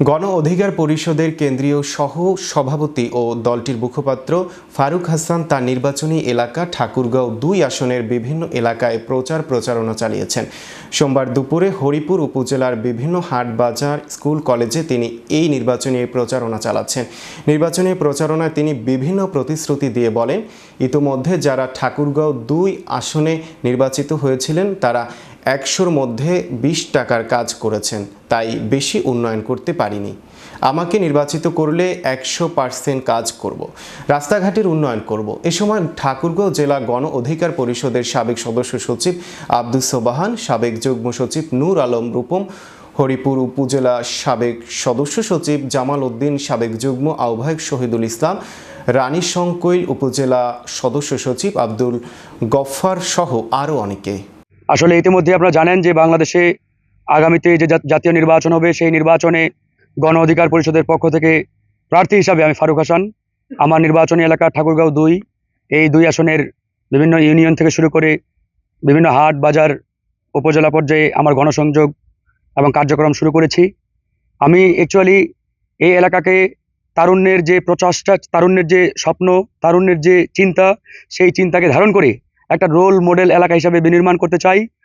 গণ অধিকার পরিষদের কেন্দ্রীয় সহ সভাপতি ও দলটির মুখপাত্র ফারুক হাসান তার নির্বাচনী এলাকা ঠাকুরগাঁও দুই আসনের বিভিন্ন এলাকায় প্রচার প্রচারণা চালিয়েছেন। সোমবার দুপুরে হরিপুর উপজেলার বিভিন্ন হাট বাজার স্কুল, কলেজে তিনি এই নির্বাচনী প্রচারণা চালাচ্ছেন। নির্বাচনী প্রচারণায় তিনি বিভিন্ন প্রতিশ্রুতি দিয়ে বলেন, ইতোমধ্যে যারা ঠাকুরগাঁও দুই আসনে নির্বাচিত হয়েছিলেন, তারা একশোর মধ্যে বিশ টাকার কাজ করেছেন, তাই বেশি উন্নয়ন করতে পারিনি। আমাকে নির্বাচিত করলে একশো পার্সেন্ট কাজ করব। রাস্তাঘাটের উন্নয়ন করব। এ সময় ঠাকুরগাঁও জেলা গণ অধিকার পরিষদের সাবেক সদস্য সচিব আব্দুস সোবাহান, সাবেক যুগ্ম সচিব নূর আলম রূপম, হরিপুর উপজেলা সাবেক সদস্য সচিব জামাল উদ্দিন, সাবেক যুগ্ম আহ্বায়ক শহীদুল ইসলাম, রানী সংকৈল উপজেলা সদস্য সচিব আব্দুল গফফার সহ আরও অনেকে। আসলে ইতিমধ্যে আপনারা জানেন যে বাংলাদেশে আগামীতে যে জাতীয় নির্বাচন হবে, সেই নির্বাচনে গণ অধিকার পরিষদের পক্ষ থেকে প্রার্থী হিসাবে আমি ফারুক হাসান। আমার নির্বাচনী এলাকা ঠাকুরগাঁও দুই। এই দুই আসনের বিভিন্ন ইউনিয়ন থেকে শুরু করে বিভিন্ন হাট, বাজার, উপজেলা পর্যায়ে আমার গণসংযোগ এবং কার্যক্রম শুরু করেছি। আমি অ্যাকচুয়ালি এই এলাকাকে তারুণ্যের যে প্রচেষ্টা, তারুণ্যের যে স্বপ্ন, তারুণ্যের যে চিন্তা, সেই চিন্তাকে ধারণ করে একটা রোল মডেল এলাকা হিসাবে বিনির্মাণ করতে চাই।